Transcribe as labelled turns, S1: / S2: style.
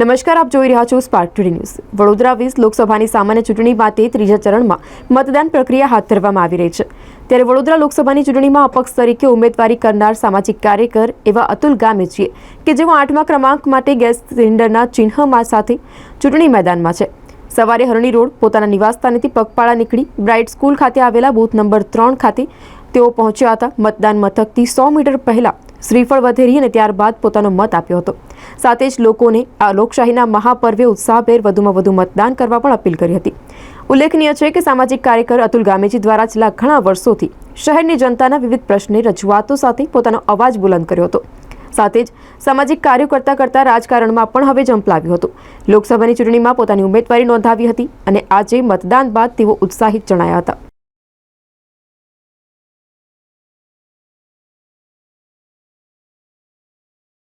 S1: નમસ્કાર, આપ જોઈ રહ્યા છો સ્પાર્ક ટુડે ન્યૂઝ વડોદરા વીસ લોકસભાની સામાન્ય ચૂંટણી માટે ત્રીજા ચરણમાં મતદાન પ્રક્રિયા હાથ ધરવામાં આવી રહી છે. ત્યારે વડોદરા લોકસભાની ચૂંટણીમાં અપક્ષ તરીકે ઉમેદવારી કરનાર સામાજિક કાર્યકર એવા અતુલ ગામેજીએ કે જેઓ આઠમા ક્રમાંક માટે ગેસ સિલિન્ડરના ચિહ્નમાં સાથે ચૂંટણી મેદાનમાં છે. સવારે હરણી રોડ પોતાના નિવાસસ્થાનેથી પગપાળા નીકળી બ્રાઇટ સ્કૂલ ખાતે આવેલા બૂથ નંબર ત્રણ ખાતે તેઓ પહોંચ્યા હતા. મતદાન મથકથી સો મીટર પહેલા શ્રીફળ વધેરી અને ત્યારબાદ પોતાનો મત આપ્યો હતો. સાથે જ લોકોને આ લોકશાહીના મહાપર્વે ઉત્સાહભેર વધુમાં વધુ મતદાન કરવા પણ અપીલ કરી હતી. ઉલ્લેખનીય છે કે સામાજિક કાર્યકર અતુલ ગામેજી દ્વારા છેલ્લા ઘણા વર્ષોથી શહેરની જનતાના વિવિધ પ્રશ્ને રજૂઆતો સાથે પોતાનો અવાજ બુલંદ કર્યો હતો. સાથે જ સામાજિક કાર્યો કરતા કરતા રાજકારણમાં પણ હવે ઝંપલાવ્યું હતું. લોકસભાની ચૂંટણીમાં પોતાની ઉમેદવારી નોંધાવી હતી અને આજે મતદાન બાદ તેઓ ઉત્સાહિત જણાયા હતા.